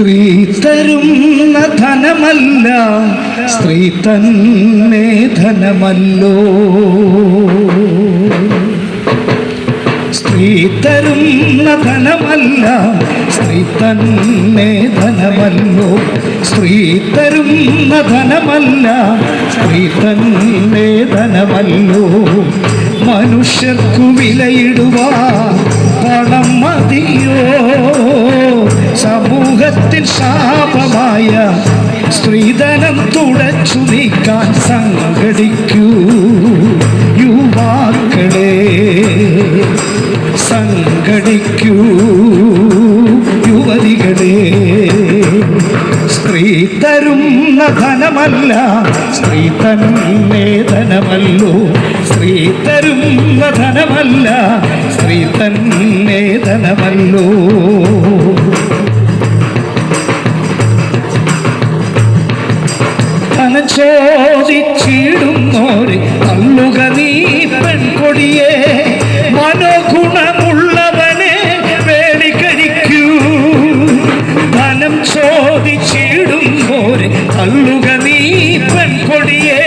സ്ത്രീ തരുന്ന ധനമല്ല സ്ത്രീ തന്നെ ധനമല്ലോ. സ്ത്രീ തരുന്ന ധനമല്ല സ്ത്രീ തന്നെ ധനമല്ലോ. സ്ത്രീ തരുന്ന ധനമല്ല സ്ത്രീ തന്നെ ധനമല്ലോ. മനുഷ്യർക്കു വിലയിടുവാൻ സമൂഹത്തിൽ ശാപമായ സ്ത്രീധനം തുടച്ചു നീക്കാൻ സംഘടിക്കൂ. യുവാക്കളെ സംഘടിക്കൂ. യുവതികളെ സ്ത്രീ തരുന്ന ധനമല്ല സ്ത്രീ തന്നെ ധനമല്ലോ. സ്ത്രീ തരുന്ന ധനമല്ല സ്ത്രീ തന്നെ ധനമല്ലോ. ചോദിച്ചിടുന്നോരെ തള്ളുക നീ പെൺകൊടിയെ മനോഗുണമുള്ളവനെ വേണിക്കരിക്കൂ ധനം ചോദിച്ചിടുന്നോരെ തള്ളുക നീ പെൺകൊടിയെ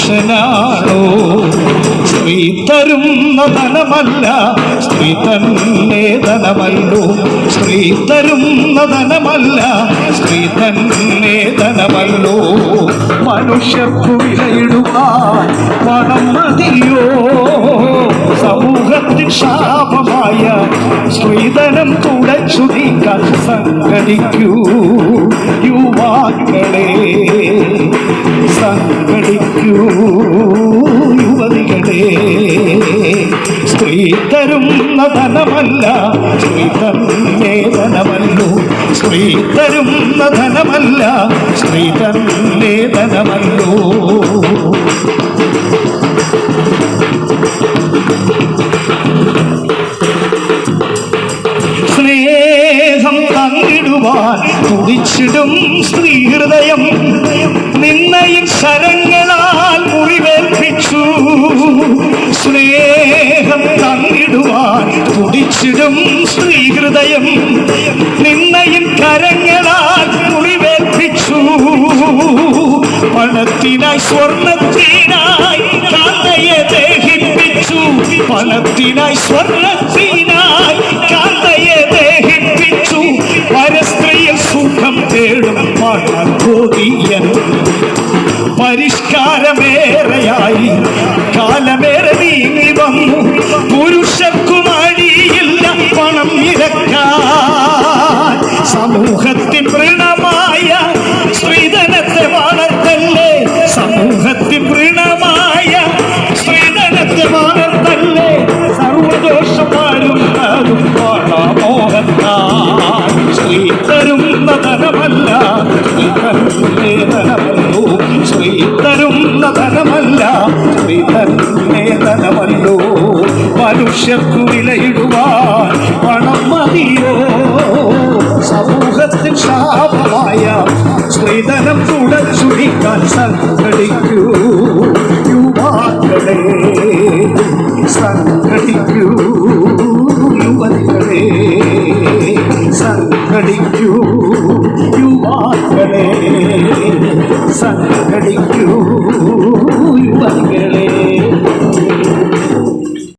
പുരുഷനാണോ സ്ത്രീ തരുന്ന ധനമല്ല സ്ത്രീ തന്നെ ധനമല്ലോ. സ്ത്രീ തരുന്ന ധനമല്ല സ്ത്രീ തന്നെ ധനമല്ലോ. മനുഷ്യർക്കു വിലയിടുവാൻ പണം മതിയോ? സമൂഹത്തിൽ ശാപമായ സ്ത്രീധനം തുടച്ചു നീക്കാൻ സംഘടിക്കൂ ധനമല്ല. ശ്രീ തന്നെ ധനമല്ലോ. ശ്രീ തരുന്ന ധനമല്ല. ശ്രീ ധനമല്ലോ. സ്നേഹം തന്നിടുവാൻ തുടിച്ചിടും സ്ത്രീ ഹൃദയം. തുടിച്ചിടും ശ്രീഹൃദയം നിന്നയിൽ നിന്നയും കരങ്ങളാൽ കുളിവേൽപ്പിച്ചു പണത്തിനായി സ്വർണത്തിനായി കാന്തയെ ദേഹിപ്പിച്ചു. പണത്തിനായി സ്വർണത്തിനായി കാന്തയെ ദേഹിപ്പിച്ചു. പരസ്ത്രീയിൽ സുഖം തേടും പണക്കോടിയൻ പരിഷ്കാരമേറെയായി കാലമേറെ നീങ്ങി വന്നു. പുരുഷർക്കും സമൂഹത്തിൻ പ്രണമായ ശ്രീധനത്തെ വളർത്തല്ലേ? സമൂഹത്തിൻ പ്രണമായ ശ്രീധനത്തെ വളർത്തല്ലേ? സർവദോഷമാരും സ്ത്രീ തരുന്ന ധനമല്ല തന്നെ ധനമല്ലോ. തരുന്ന ധനമല്ല സ്ത്രീ തന്നെ ധനമല്ലോ. മനുഷ്യർക്കു വിലയിടുവാൻ പണം മതിയോ? സ്ത്രീധനം തുടച്ചുടിക്കാൻ സംഘടിക്കൂ. യുവാക്കളെ സംഘടിക്കൂ.